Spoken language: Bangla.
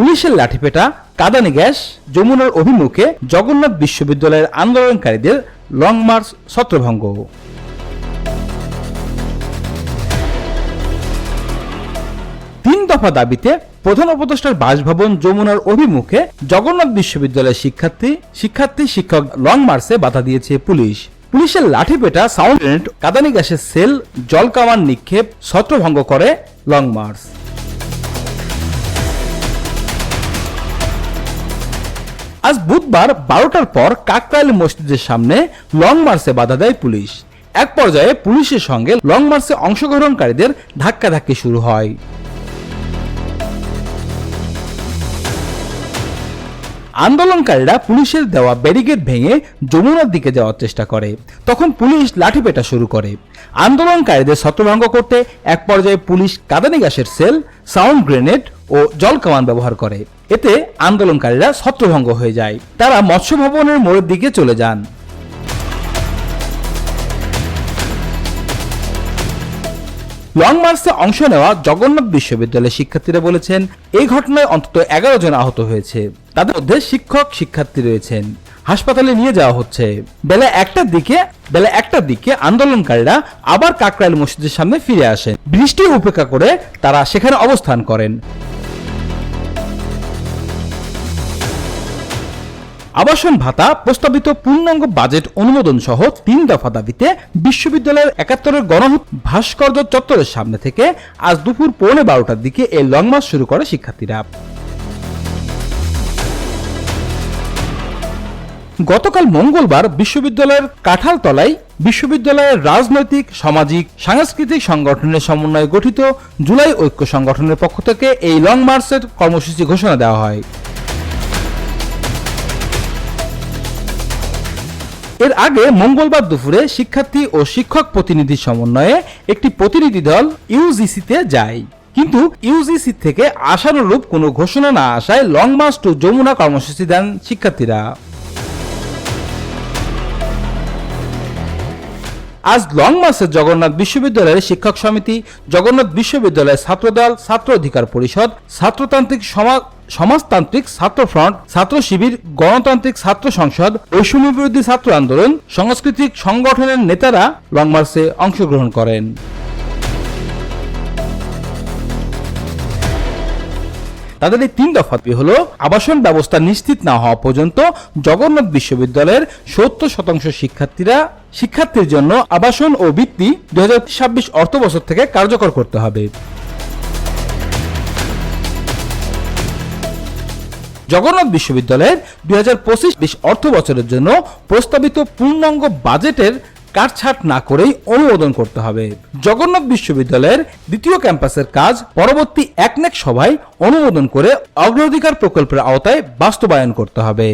পুলিশের লাঠিপেটা, কাদানি গ্যাস, যমুনার অভিমুখে জগন্নাথ বিশ্ববিদ্যালয়ের আন্দোলনকারীদের লং মার্চ ছত্রভঙ্গ। তিন দফা দাবিতে প্রধান উপদেষ্টার বাসভবন যমুনার অভিমুখে জগন্নাথ বিশ্ববিদ্যালয়ের শিক্ষার্থী শিক্ষার্থী, শিক্ষক লং মার্চে বাধা দিয়েছে পুলিশ। পুলিশের লাঠিপেটা, সাউন্ড গ্রেনেড কাদানি গ্যাসের সেল, জল জলকামান নিক্ষেপ, ছত্রভঙ্গ করে লং মার্চ। আজ বুধবার বারোটার পর কাকরাইল মসজিদের সামনে লং মার্চে বাধা দেয় পুলিশ। এক পর্যায়ে পুলিশের সঙ্গে লং মার্চে অংশগ্রহণকারীদের ধাক্কাধাক্কি শুরু হয়। আন্দোলনকারীরা পুলিশের দেওয়া ব্যারিকেড ভেঙে যমুনার দিকে যাওয়ার চেষ্টা করে। তখন পুলিশ লাঠি পেটা শুরু করে। আন্দোলনকারীদের ছত্রভঙ্গ করতে এক পর্যায়ে পুলিশ কাদানি গ্যাসের সেল, সাউন্ড গ্রেনেড ও জল কামান ব্যবহার করে। এতে আন্দোলনকারীরা ছত্রভঙ্গ হয়ে যায়। তারা মৎস্য ভবনের মোড়ের দিকে চলে যান। লং মার্চে অংশ নেওয়া জগন্নাথ বিশ্ববিদ্যালয়ের শিক্ষার্থীরা বলেছেন, এই ঘটনায় অন্তত এগারো জন আহত হয়েছে। তাদের মধ্যে শিক্ষক, শিক্ষার্থী রয়েছেন। হাসপাতালে নিয়ে যাওয়া হচ্ছে। বেলা একটার দিকে, বেলা একটার দিকে আন্দোলনকারীরা আবার কাকরাইল মসজিদের সামনে ফিরে আসেন। বৃষ্টি উপেক্ষা করে তারা সেখানে অবস্থান করেন। আবাসন ভাতা, প্রস্তাবিত পূর্ণাঙ্গ বাজেট অনুমোদন সহ তিন দফা দাবিতে বিশ্ববিদ্যালয়ের একাত্তরের গণহত ভাস্কর্য চত্বরের সামনে থেকে আজ দুপুর পৌনে বারোটার দিকে এই লং মার্চ শুরু করে শিক্ষার্থীরা। গতকাল মঙ্গলবার বিশ্ববিদ্যালয়ের কাঁঠালতলায় বিশ্ববিদ্যালয়ের রাজনৈতিক, সামাজিক, সাংস্কৃতিক সংগঠনের সমন্বয়ে গঠিত জুলাই ঐক্য সংগঠনের পক্ষ থেকে এই লং মার্চের কর্মসূচি ঘোষণা দেওয়া হয়। এর আগে মঙ্গলবার দুপুরে শিক্ষার্থী ও শিক্ষক প্রতিনিধি সমন্বয়ে একটি প্রতিনিধি দল ইউজিসিতে যায়। কিন্তু ইউজিসি থেকে আশানুরূপ কোনো ঘোষণা না আসায় লং মার্চ টু যমুনা কর্মসূচি দেন শিক্ষার্থীরা। আজ লং মার্চে জগন্নাথ বিশ্ববিদ্যালয়ের শিক্ষক সমিতি, জগন্নাথ বিশ্ববিদ্যালয়ের ছাত্রদল, ছাত্র অধিকার পরিষদ, ছাত্রতান্ত্রিক সমাজ সমাজতান্ত্রিক ছাত্র ফ্রন্ট, ছাত্র শিবির, গণতান্ত্রিক ছাত্র সংসদ বৈষম্য বিরোধী ছাত্র আন্দোলন, সাংস্কৃতিক সংগঠনের নেতারা লং মার্চে অংশগ্রহণ করেন। তাদের এই তিন দফা হলো। আবাসন ব্যবস্থা নিশ্চিত না হওয়া পর্যন্ত জগন্নাথ বিশ্ববিদ্যালয়ের সত্তর শতাংশ শিক্ষার্থীরা শিক্ষার্থীর জন্য আবাসন ও বৃত্তি দুই হাজার ছাব্বিশ অর্থ বছর থেকে কার্যকর করতে হবে। জগন্নাথ বিশ্ববিদ্যালয়ের দুই হাজার পঁচিশ বিশ অর্থ বছরের জন্য প্রস্তাবিত পূর্ণাঙ্গ বাজেটের কাটছাট না করেই অনুমোদন করতে হবে। জগন্নাথ বিশ্ববিদ্যালয়ের দ্বিতীয় ক্যাম্পাসের কাজ পরবর্তী একনেক সভায় অনুমোদন করে অগ্রাধিকার প্রকল্পের আওতায় বাস্তবায়ন করতে হবে।